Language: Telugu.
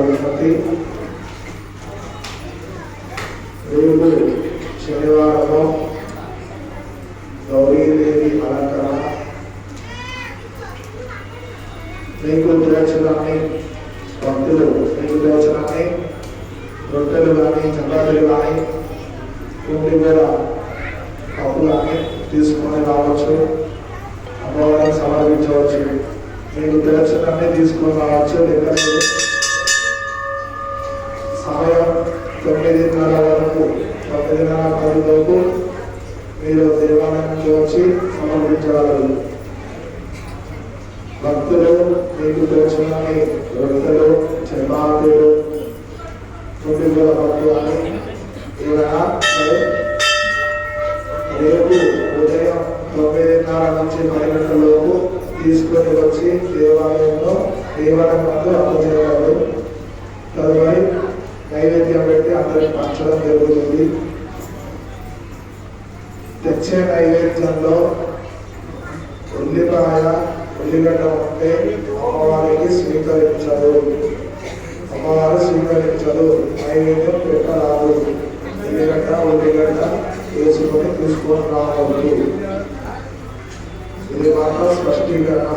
ಗಣಪತಿ రెండు శనివారము గౌరీదేవి అలంకరణ నైవేద్యాచనాన్ని భక్తులు నైవేద్యాచనాన్ని రొట్టెలు కానీ చపాతీలు కానీ కుండి కూడా పప్పు కానీ తీసుకొని రావచ్చు అమ్మవారికి సమర్పించవచ్చు నైవేద్యాచనాన్ని తీసుకొని రావచ్చు ఎక్కడ సమయం తొమ్మిదిన్నర వరకు తొమ్మిదిన్నర పదిలోపు మీరు దేవాలయానికి వచ్చి సమర్పించగలరు. భక్తులు మీకు తోచినని రొట్టెలు చపాతీలు పుట్టిగల భక్తులు అని ఏమైనా సరే రేపు ఉదయం తొమ్మిదిన్నర నుంచి పది గంటలలోపు తీసుకొని వచ్చి దేవాలయంలో దేవాలయం నందు అందజేయగలరు నైవేద్యం పంచడం జరుగుతుంది. తెచ్చే నైవేద్యంలో ఉల్లిపాయ ఉల్లిగడ్డ ఉంటే అమ్మవారికి స్వీకరించదు. అమ్మవారు స్వీకరించదు. నైవేద్యం పెట్టరాదు. ఉల్లిగడ్డ ఉల్లిగడ్డ వేసుకొని తీసుకొని రావద్దు. ఇది మాత్రం స్పష్టీకరణ.